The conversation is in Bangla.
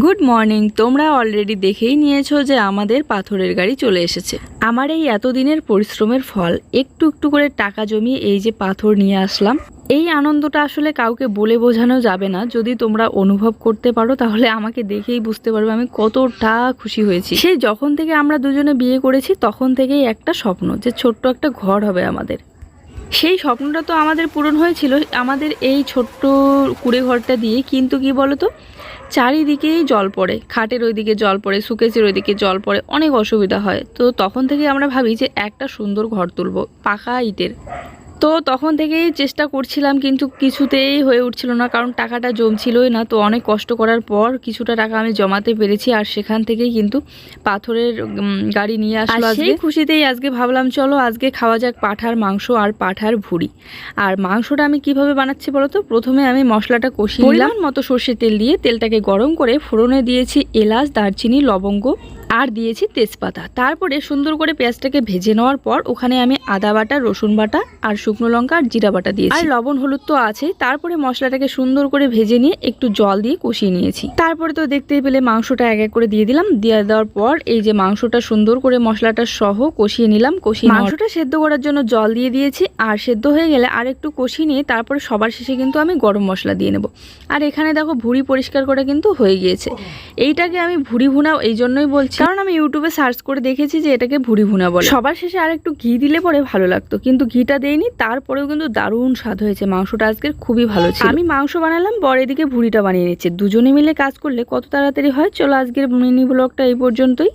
গুড মর্নিং, তোমরা অলরেডি দেখেই নিয়েছো যে আমাদের পাথরের গাড়ি চলে এসেছে। আমার এই এতদিনের পরিশ্রমের ফল, একটু একটু করে টাকা জমিয়ে এই যে পাথর নিয়ে আসলাম, এই আনন্দটা আসলে কাউকে বলে বোঝানো যাবে না। যদি তোমরা অনুভব করতে পারো, তাহলে আমাকে দেখেই বুঝতে পারবে আমি কতটা খুশি হয়েছি। সেই যখন থেকে আমরা দুজনে বিয়ে করেছি, তখন থেকেই একটা স্বপ্ন যে ছোট্ট একটা ঘর হবে আমাদের। সেই স্বপ্নটা তো আমাদের পূরণ হয়েছিল, আমাদের এই ছোট্ট কুড়ে ঘরটা দিয়ে, কিন্তু কি বলতো? চারিদিকেই জল পড়ে, খাটের ওইদিকে জল পড়ে সুকেচের ওইদিকে জল পড়ে, অনেক অসুবিধা হয়। তো তখন থেকে আমরা ভাবি যে একটা সুন্দর ঘর তুলব, পাকা ইটের। তো তখন থেকেই চেষ্টা করছিলাম কিন্তু কিছুতেই হয়ে উঠছিল না কারণ টাকাটা জমছিলই না। তো অনেক কষ্ট করার পর কিছুটা টাকা আমি জমাতে পেরেছি আর সেখান থেকেই কিন্তু পাথরের গাড়ি নিয়ে আসলো সেই খুশিতেই আজকে ভাবলাম চলো আজকে খাওয়া যাক পাঠার মাংস আর পাঠার ভুড়ি। আর মাংসটা আমি কীভাবে বানাচ্ছি বলো তো প্রথমে আমি মশলাটা কষিয়ে নিলাম। মতো সর্ষে তেল দিয়ে তেলটাকে গরম করে ফোড়নে দিয়েছি এলাচ দারচিনি লবঙ্গ আর দিয়েছি তেজপাতা। তারপরে সুন্দর করে পেঁয়াজটাকে ভেজে নেওয়ার পর ওখানে আমি আদা বাটা রসুন বাটা আর শুকনো লঙ্কা আর জিরা বাটা দিয়েছি। আর লবণ হলুদ তো আছেই তারপরে মশলাটাকে সুন্দর করে ভেজে নিয়ে একটু জল দিয়ে কষিয়ে নিয়েছি। তারপরে তো দেখতেই পেলে মাংসটা এক এক করে দিয়ে দিলাম। দিয়ে দেওয়ার পর এই যে মাংসটা সুন্দর করে মশলাটা সহ কষিয়ে নিলাম। কষিয়ে মাংসটা সেদ্ধ করার জন্য জল দিয়ে দিয়েছি। আর সেদ্ধ হয়ে গেলে আর একটু কষিয়ে নিয়ে তারপরে সবার শেষে কিন্তু আমি গরম মশলা দিয়ে নেব। আর এখানে দেখো ভুড়ি পরিষ্কার করা কিন্তু হয়ে গিয়েছে। এইটাকে আমি ভুড়ি ভুনাও এই জন্যই বলছি। কারণ আমি ইউটিউবে সার্চ করে দেখেছি যে এটাকে ভুড়ি ভুনা বলে। সবার শেষে আর একটু ঘি দিলে পরে ভালো লাগতো কিন্তু ঘিটা দেয়নি তারপরেও কিন্তু দারুণ স্বাদ হয়েছে। মাংসটা আজকের খুবই ভালো ছিল। আমি মাংস বানালাম বর এদিকে ভুড়িটা বানিয়ে নিচ্ছে। দুজনে মিলে কাজ করলে কত তাড়াতাড়ি হয়? চলো আজকের মিনি ব্লগটা এই পর্যন্তই।